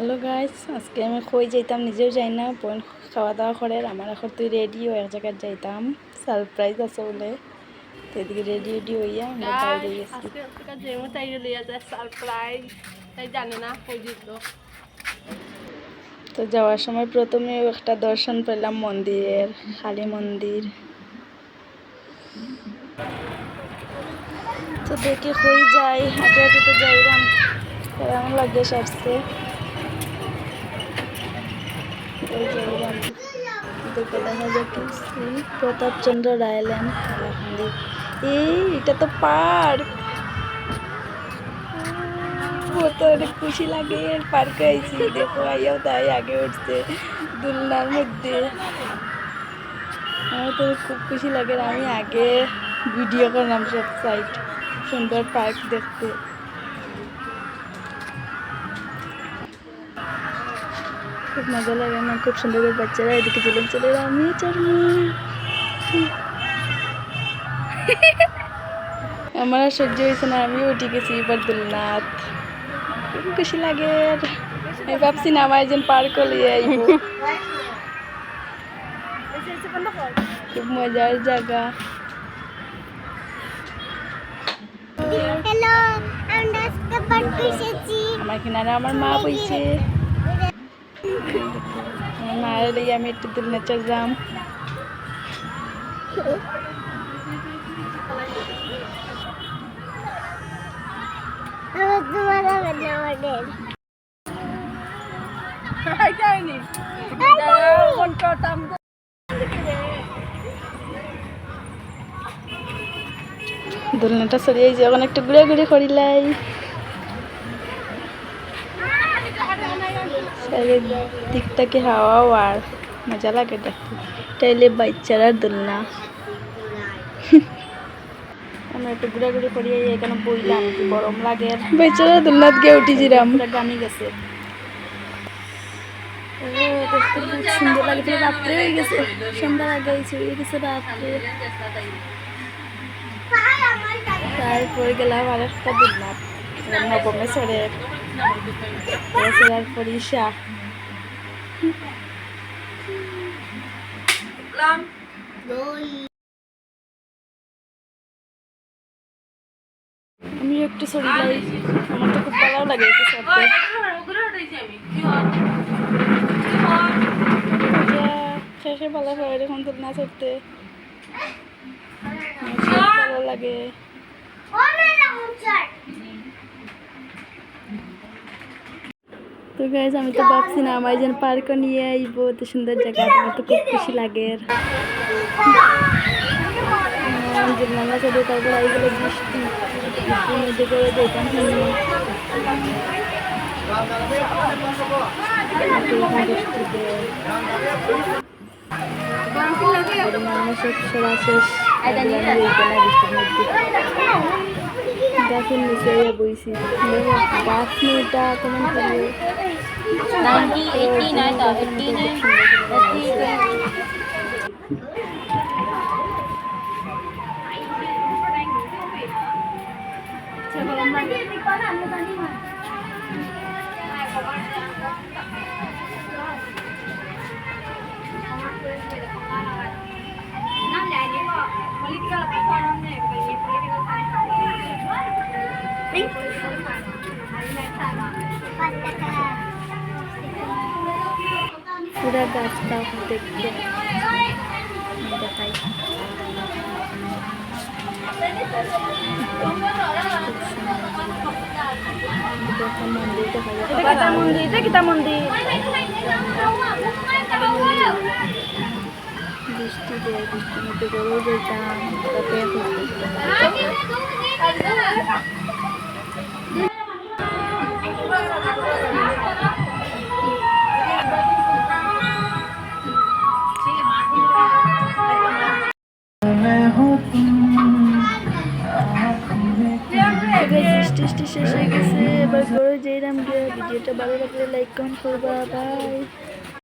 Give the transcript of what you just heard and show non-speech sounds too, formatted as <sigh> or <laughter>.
Hello guys আজকে আমি কই যাইতাম নিজেও যাই না। বোন খাওয়া দাওয়া করে আমার এখন তুই রেডি ও এক জায়গায় যাইতাম। সারপ্রাইজ আছে বলে। তো এদিকে রেডি রেডি হইয়া আমরা বাইরে গেছি আজকে একটা তাই লিয়া যায় সারপ্রাইজ তাই জানে না কই দিত। তো যাওয়ার সময় প্রথমে একটা দর্শন পেলাম মন্দিরের কালী মন্দির। তো দেখে কই যাই হাঁটে হাঁটে তো যাইলাম। কেমন লাগে যাইলাম প্রতাপচন্দ্র রায়ল্যান্ড মন্দির এই, এটা তো পার্ক। ও, তো অনেক খুশি লাগে পার্কে আইছি। দেখো আইয়াও তাই আগে উঠছে দুলনার মধ্যে। আমার তো খুব খুশি লাগে আমি আগে ভিডিও করলাম সব সাইড সুন্দর পার্ক দেখতে। খুব মজা লাগে আমার খুব সুন্দর করে বাচ্চারা এদিকে চলে চলে আমি চড়বো <laughs> আমার আর সহ্য হয়েছে না আমিও উঠে গেছি এবার দুলনাথ খুব খুশি লাগে আমি ভাবছি না আমার একজন পার করলে আইব। খুব মজার জায়গা। আমার কিনারে আমার মা বইছে। হবে না। আমাদের যায়নি কোন করতাম দোলনাটা সরিয়ে যখন একটু ঘুরে ঘুরে করিলাই। দিকটাকে হাওয়াও আর মজা লাগে দেখতে। তাইলে বাচ্চারা দোলনা। <laughs> আমরা একটু ঘুরে ঘুরে করি এখানে বইলাম গরম লাগে। বাচ্চারা দোলনাথ গিয়ে উঠিছিলাম গামি গেছে। খুব সুন্দর লাগে রাত্রে হয়ে গেছে। সন্ধ্যার আগে হয়েছে হয়ে গেছে রাত্রে। তারপরে গেলাম আর একটা দিলাম নবমে সরে তারপর ঈশা আমি একটু সরি লাই আমার তো খুব ভালো লাগে একটু সরতে। শেষে ভালো হয় এরকম তো না সরতে। ভালো লাগে। তো গাইজ আমি তো ভাবছি না আমার যেন পার্কও নিয়ে আইব এত সুন্দর জায়গা আমার তো খুব খুশি লাগে। নানা সাথে তারপর আই গেলে বৃষ্টি বৃষ্টির মধ্যে করে যেতাম মানুষের সরা শেষ বৃষ্টির মধ্যে। গাছের নিচে ইয়ে বইছি দেখো গাছ মেয়েটা কেমন করে পুরা গাছটা দেখতে দেখাই দেখা মন্দির দেখা যাচ্ছে মন্দির এটা কিতা মন্দির বৃষ্টি দেয় বৃষ্টির মধ্যে গরু যেতাম তাতে টিষ্টি শেষ হয়ে গেছে। এবার যেই যেরাম গিয়ে ভিডিওটা ভালো লাগলে লাইক কমেন্ট করবা। বাই